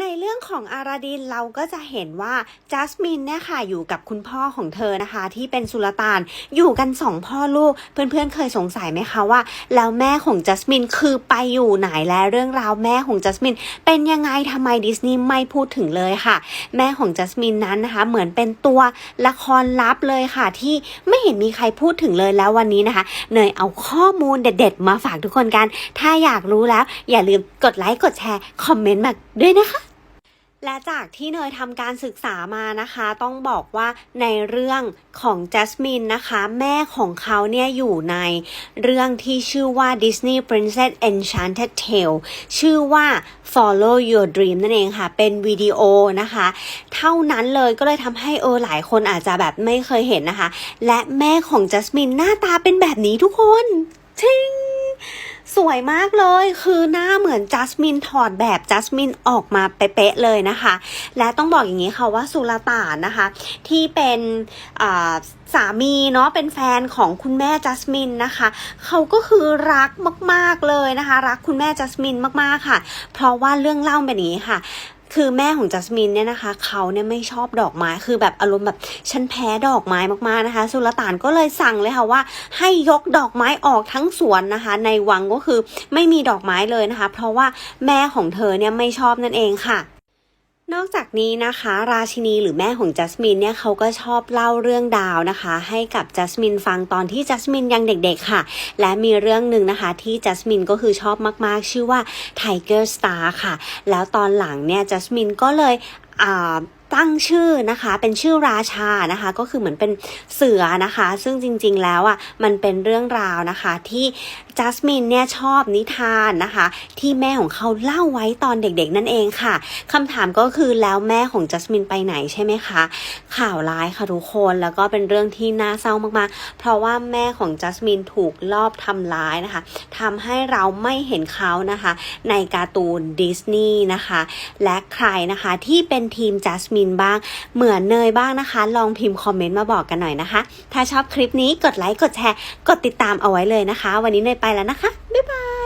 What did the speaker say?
ในเรื่องของอาราดินเราก็จะเห็นว่าจัสมินเนี่ยค่ะอยู่กับคุณพ่อของเธอนะคะ ที่เป็นสุลต่านอยู่กันสองพ่อลูก เพื่อนๆเคยสงสัยไหมคะว่า แล้วแม่ของจัสมินคือไปอยู่ไหนและเรื่องราวแม่ของจัสมินเป็นยังไงทำไมดิสนีย์ไม่พูดถึงเลยค่ะ แม่ของจัสมินนั้นนะคะ เหมือนเป็นตัวละครลับเลยค่ะ ที่ไม่เห็นมีใครพูดถึงเลยแล้ววันนี้นะคะเนยเอาข้อมูลเด็ด ๆ มาฝากทุกคนกัน ถ้าอยากรู้แล้ว อย่าลืมกดไลค์กดแชร์คอมเมนต์มาด้วยนะคะ และจากที่เนยทำการศึกษามานะคะ ต้องบอกว่าในเรื่องของจัสมินนะคะ แม่ของเขาเนี่ยอยู่ในเรื่องที่ชื่อว่า Disney Princess Enchanted Tale ชื่อว่า Follow Your Dream นั่นเองค่ะ เป็นวิดีโอนะคะ เท่านั้นเลยก็เลยทำให้เออหลายคนอาจจะแบบไม่เคยเห็นนะคะ และแม่ของจัสมินหน้าตาเป็นแบบนี้ทุกคนทิง สวยมากเลย คือหน้าเหมือนจัสมินถอดแบบจัสมินออกมาเป๊ะๆเลยนะคะ และต้องบอกอย่างนี้ค่ะว่าสุลต่านนะคะ ที่เป็นสามีเนาะเป็นแฟนของคุณแม่จัสมินนะคะเขาก็คือรักมากๆเลยนะคะ รักคุณแม่จัสมินมากๆค่ะ เพราะว่าเรื่องเล่าแบบนี้ค่ะ คือแม่ของจัสมินเนี่ยนะคะเขาเนี่ยไม่ชอบดอกไม้คือแบบอารมณ์แบบฉันแพ้ดอกไม้มากๆนะคะ สุลต่านก็เลยสั่งเลยค่ะว่า ให้ยกดอกไม้ออกทั้งสวนนะคะ ในวังก็คือไม่มีดอกไม้เลยนะคะ เพราะว่าแม่ของเธอเนี่ยไม่ชอบนั่นเองค่ะ นอกจากนี้นะคะ ราชินีหรือแม่ของจัสมินเนี่ยเขาก็ชอบเล่าเรื่องดาวนะคะ ให้กับจัสมินฟังตอนที่จัสมินยังเด็กๆค่ะ และมีเรื่องหนึ่งนะคะ ที่จัสมินก็คือชอบมากๆ ชื่อว่า Tiger Star ค่ะ แล้วตอนหลังเนี่ยจัสมินก็เลยอ่า ตั้งชื่อนะคะ เป็นชื่อราชานะคะ ก็คือเหมือนเป็นเสือนะคะ ซึ่งจริงๆแล้วอะมันเป็นเรื่องราวนะคะ ที่จัสมินเนี่ยชอบนิทานนะคะ ที่แม่ของเขาเล่าไว้ตอนเด็กๆนั่นเองค่ะคำถามก็คือแล้วแม่ของจัสมินไปไหนใช่ไหมคะ ข่าวร้ายค่ะทุกคนแล้วก็เป็นเรื่องที่น่าเศร้ามากๆ เพราะว่าแม่ของจัสมินถูกลอบทำร้ายนะคะทำให้เราไม่เห็นเขานะคะ ในการ์ตูนดิสนีย์นะคะ และใครนะคะที่เป็นทีมจัสมินนบ้าง เหมือนเนยบ้างนะคะ ลองพิมพ์คอมเมนต์มาบอกกันหน่อยนะคะ ถ้าชอบคลิปนี้กดไลค์กดแชร์ กดติดตามเอาไว้เลยนะคะ วันนี้เนยไปแล้วนะคะ บ๊ายบาย